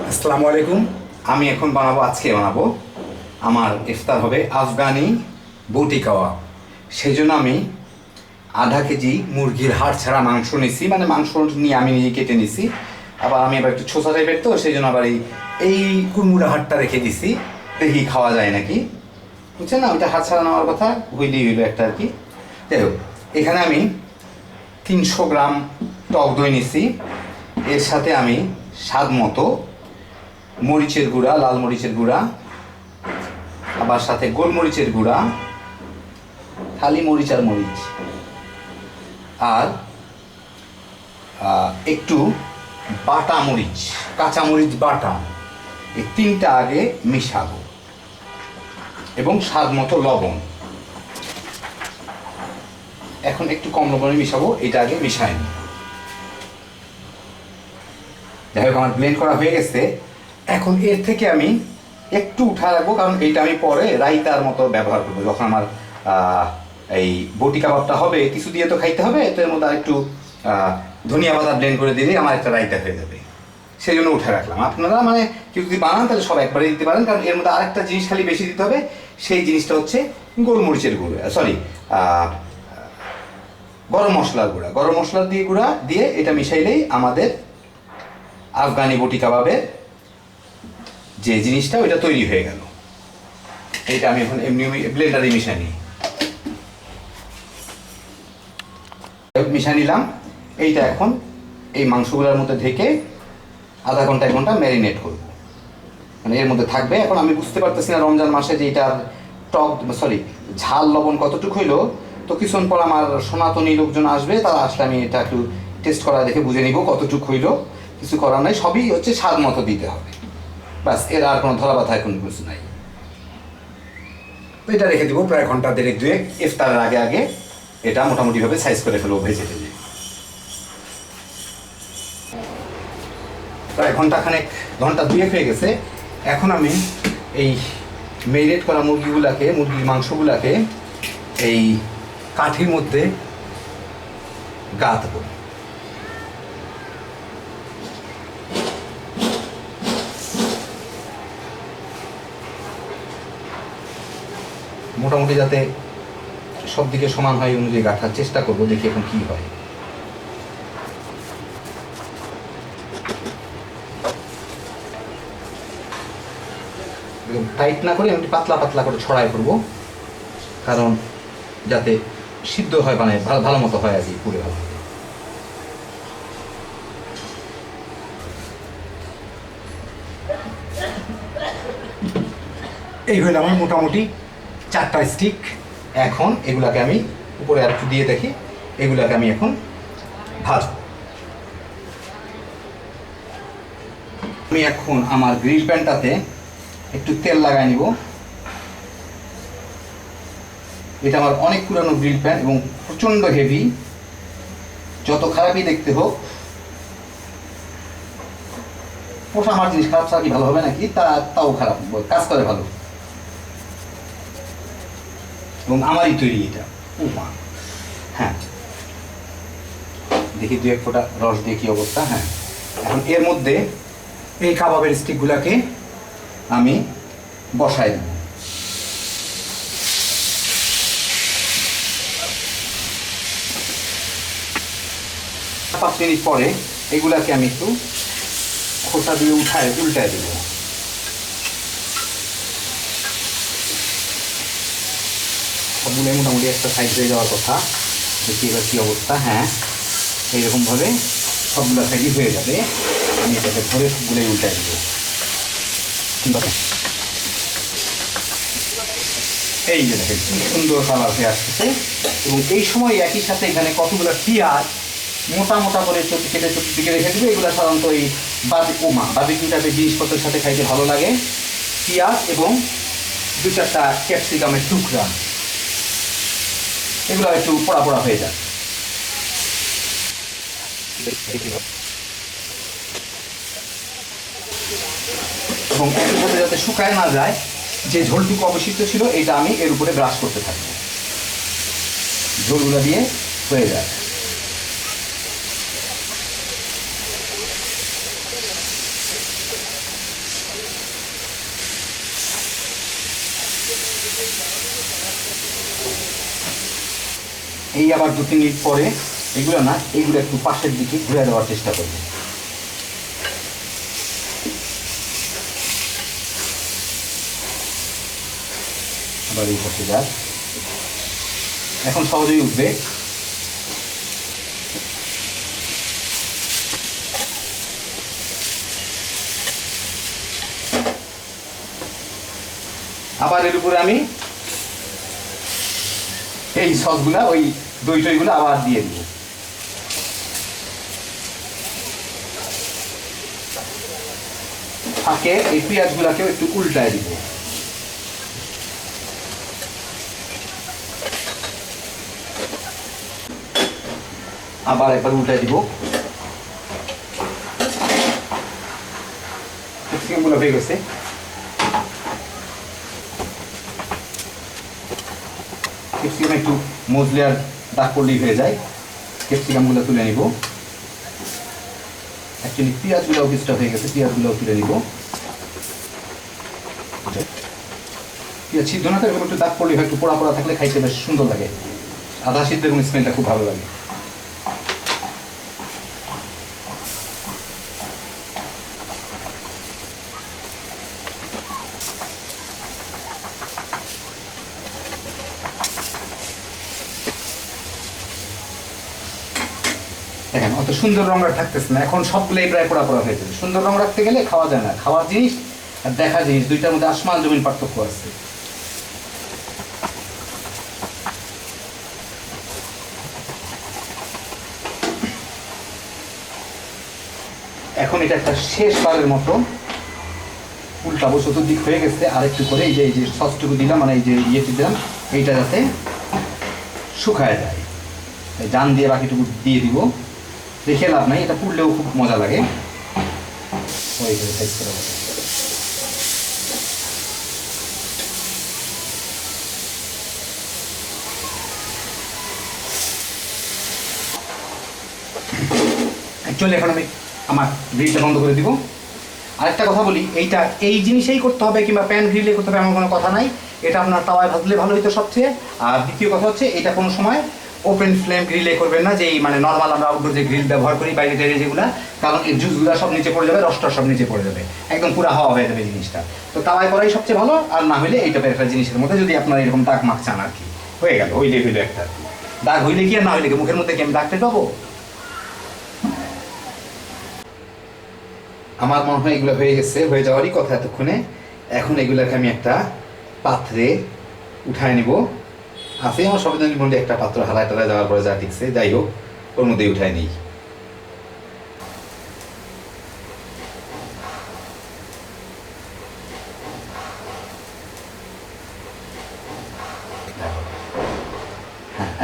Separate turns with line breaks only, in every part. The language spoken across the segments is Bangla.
আসসালামু আলাইকুম। আমি এখন বানাবো, আজকে বানাবো আমার ইফতার হবে আফগানি বটি কাবাব সেই জন্য আমি আধা কেজি মুরগির হাড় ছাড়া মাংস নিছি মানে মাংস নিয়ে আমি নিজে কেটে নিছি। আবার আমি আবার একটু ছোসা টাইপের তো, সেই জন্য আবার এই এই কুমড়া হাড়টা রেখে দিছি। দেখি খাওয়া যায় নাকি? বুঝছেন না? ওইটা হাড় ছাড়া নেওয়ার কথা, হইলেই হইল একটা আর কি। যাই হোক, এখানে আমি তিনশো গ্রাম টক দই নিছি। এর সাথে আমি স্বাদ মতো মরিচের গুঁড়া, লাল মরিচের গুঁড়া, আবার সাথে গোলমরিচের গুঁড়া খালি মরিচ আর মরিচ। আর একটু বাটা মরিচ, কাঁচা মরিচ বাটা, এই তিনটা আগে মিশাবো। এবং স্বাদ মতো লবণ। এখন একটু কম লবণে মিশাবো, এটা আগে মিশাই নি যাই হোক, আমার ব্লেন্ড করা হয়ে গেছে। এখন এর থেকে আমি একটু উঠা রাখব, কারণ এইটা আমি পরে রাইতার মতো ব্যবহার করব। যখন আমার এই বটি কাবাবটা হবে, কিছু দিয়ে তো খাইতে হবে এর মধ্যে একটু ধনিয়া পাতা ব্লেন্ড করে দিলেই আমার একটা রাইতা হয়ে যাবে। সেই জন্য উঠে রাখলাম। আপনারা মানে কেউ যদি বানান, তাহলে সব একবারে দিতে পারেন, কারণ এর মধ্যে আরেকটা জিনিস খালি বেশি দিতে হবে, সেই জিনিসটা হচ্ছে গোলমরিচের গুঁড়ো সরি গরম মশলার গুঁড়া। গরম মশলা দিয়ে গুঁড়া দিয়ে এটা মিশাইলেই আমাদের আফগানি বটি কাবাবের যে জিনিসটা ওইটা তৈরি হয়ে গেল। এইটা আমি এখন এমনি ব্লেন্ডারে মিশাই নিই। মিশা নিলাম। এইটা এখন এই মাংসগুলোর মধ্যে ঢেকে আধা ঘণ্টা, এক ঘণ্টা ম্যারিনেট করব। মানে এর মধ্যে থাকবে। এখন আমি বুঝতে পারতেছি না রমজান মাসে যে এটার টক, সরি, ঝাল, লবণ কতটুকু হইল। তো কিছুক্ষণ পর আমার সনাতনী লোকজন আসবে, তারা আসলে আমি এটা একটু টেস্ট করা দেখে বুঝে নিব কতটুকু হইল। কিছু করার নাই, সবই হচ্ছে স্বাদ মতো দিতে হবে। ব্যাস এর আর কোনো ধরা বাধা এখন কিছু নাই। এটা রেখে দিব প্রায় ঘণ্টা দেড়েক, দুয়েক, ইফতারের আগে আগে এটা মোটামুটিভাবে সাইজ করে ফেলব ভেজে ভেজে প্রায় ঘন্টাখানেক, ঘণ্টা দুয়েক হয়ে গেছে। এখন আমি এই মেরিনেট করা মুরগিগুলাকে, মুরগির মাংসগুলাকে এই কাঠির মধ্যে গাঁথবো মোটামুটি যাতে সব দিকে সমান হয় অনুযায়ী গাঁথার চেষ্টা করব, দেখি এখন কি হয়। টাইট না করে আমি পাতলা পাতলা করে ছড়াই করব, কারণ যাতে সিদ্ধ হয় মানে ভালো মতো হয় আর কি পুরে ভালো এই হলো আমার মোটামুটি চারটা স্টিক এখন এগুলাকে আমি উপরে আর একটু দিয়ে দেখি, এগুলাকে আমি এখন ভাজবো। আমি এখন আমার গ্রিল প্যানটাতে একটু তেল লাগাই নিব। এটা আমার অনেক পুরানো গ্রিল প্যান এবং প্রচণ্ড হেভি যত খারাপই দেখতে হোক, পোষা আমার জিনিস খারাপ ছাড়া কি ভালো হবে নাকি? তা তাও খারাপ, কাজ করে ভালো। এবং আমারই তৈরি এটা। ও মা। হ্যাঁ। দেখি দু এক ফোঁটা রস দিয়ে কি অবস্থা হ্যাঁ। এখন এর মধ্যে এই কাবাবের স্টিকগুলাকে আমি বসাই দেব। পাঁচ মিনিট পরে এগুলাকে আমি একটু খোসা দিয়ে উঠায়, উল্টায় দেব। সবগুলো মোটামুটি একটা সাইড হয়ে যাওয়ার কথা। দেখি এবার কী অবস্থা হ্যাঁ। এইরকমভাবে সবগুলো সাইডই হয়ে যাবে। আমি এটাকে ধরে সবগুলোই উল্টায় দেবো। ঠিক আছে এই যে দেখেন সুন্দর কালার হয়ে আসতেছে। এবং এই সময় একই সাথে এখানে কতগুলো পেঁয়াজ মোটা মোটা করে চটি কেটে চতুর্দিকে রেখে দেবে। এগুলো সাধারণত এই বাবি ওমা বাবিকিউ টাইপের জিনিসপত্রের সাথে খাইতে ভালো লাগে পেঁয়াজ এবং দু চারটা ক্যাপসিকামের টুকরা। এগুলো একটু পোড়া পড়া হয়ে যায়। এবং এর উপরে যাতে শুকায় না যায়, যে ঝোলটুকু অবশিষ্ট ছিল এটা আমি এর উপরে ব্রাশ করতে থাকব ঝোলগুলো দিয়ে হয়ে যায়। এই আবার দু, তিন মিনিট পরে এগুলো না, এগুলো একটু পাশের দিকে ঘুরে দেওয়ার চেষ্টা করবে। এখন সহজেই উঠবে। আবার এর উপরে আমি এই সসগুলা, ওই দই টইগুলো আবার দিয়ে দিব। ফাঁকে এই পেঁয়াজগুলাকেও একটু উল্টায় দিব। আবার একবার উল্টায় দিব। হয়ে গেছে। ক্যাপসিকাম একটু মজলে আর দাগ করলেই হয়ে যায়। ক্যাপসিকামগুলো তুলে নিব। অ্যাকচুয়ালি পেঁয়াজগুলোও কিছুটা হয়ে গেছে, পেঁয়াজগুলোও তুলে নিব। পেঁয়াজ সিদ্ধ না থাকলে একটু দাগ করলে হয়, একটু পোড়া পোড়া থাকলে খাইতে বেশ সুন্দর লাগে। আধা সিদ্ধ এবং স্মেলটা খুব ভালো লাগে দেখেন অত সুন্দর রং থাকতেছে না। এখন সবগুলোই প্রায় পোড়া পোড়া হয়ে যাবে। সুন্দর রং রাখতে গেলে খাওয়া যায় না। খাওয়ার জিনিস আর দেখা জিনিস, দুইটার মধ্যে আসমান জমিন পার্থক্য আছে। এখন এটা একটা শেষবারের মতো উল্টাবো চতুর্দিক হয়ে গেছে। আর একটু করে এই যে এই যে সসটুকু দিলাম মানে এই যে ইয়েটি দিলাম, এইটা যাতে শুকায় যায়। জান দিয়ে বাকিটুকু দিয়ে দিব। দেখে লাভ নাই, এটা পুড়লেও খুব মজা লাগে। রাখো। অ্যাকচুয়ালি এখন আমি আমার গ্রিলটা বন্ধ করে দিব। আরেকটা কথা বলি, এইটা এই জিনিসেই করতে হবে কিংবা প্যান গ্রিলে করতে হবে এমন কোনো কথা নাই। এটা আপনার তাওয়ায় ভাজলে ভালো হইতো সবচেয়ে। আর দ্বিতীয় কথা হচ্ছে, এটা কোনো সময় ওপেন ফ্লেম গ্রিলে করবেন না যে এই মানে নর্মাল আমরা আউটডোর যে গ্রিল ব্যবহার করি, বাইরে টাইরে যেগুলা, কারণ এই জুসগুলো সব নিচে পড়ে যাবে রসটা সব নিচে পড়ে যাবে। একদম পুরো হাওয়া হয়ে যাবে জিনিসটা। তো তাওয়ায় করাই সবচেয়ে ভালো, আর না হলে এই টাইপের একটা জিনিসের মধ্যে যদি আপনার এরকম দাগ মাখ চান আর কি। হয়ে গেল, ওই হইল একটা। দাগ হইলে কি আর না হইলে কি? মুখের মধ্যে কি আমি দাগতে পাবো? আমার মনে হয় এগুলো হয়ে গেছে, হয়ে যাওয়ারই কথা এতক্ষণে। এখন এগুলোকে আমি একটা পাত্রে উঠায় নিব। আছে আমার সংবিধানের মধ্যে একটা পাত্র হালায় টালায় যাওয়ার পরে যা ঠিকছে যাই হোক, ওর মধ্যেই উঠায় নেই।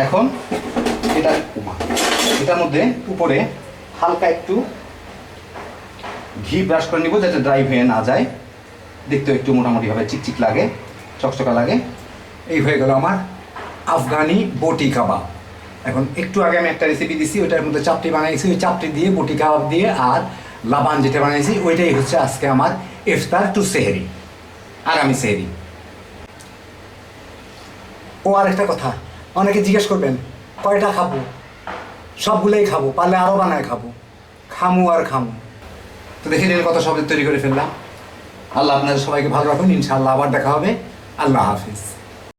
এখন এটা এটার মধ্যে উপরে হালকা একটু ঘি ব্রাশ করে নিব যাতে ড্রাই হয়ে না যায়। দেখতে একটু মোটামুটিভাবে চিকচিক লাগে, চকচকা লাগে। এই হয়ে গেল আমার আফগানি বটি কাবাব। এখন একটু আগে আমি একটা রেসিপি দিছি, ওইটার মধ্যে চাপটি বানাইছি, ওই চাপটি দিয়ে বটি কাবাব দিয়ে আর লাবান যেটা বানাইছি, ওইটাই হচ্ছে আজকে আমার ইফতার টু সেহেরি। আর আমি সেহেরি। ও আর একটা কথা, অনেকে জিজ্ঞেস করবেন, কয়টা খাব? সবগুলোই খাব, পারলে আরও বানায় খাব। খামু আর খামু। তো দেখে নিন কত শব্দ তৈরি করে ফেললাম। আল্লাহ আপনাদের সবাইকে ভালো রাখুন, ইনশাআল্লাহ আবার দেখা হবে। আল্লাহ হাফিজ।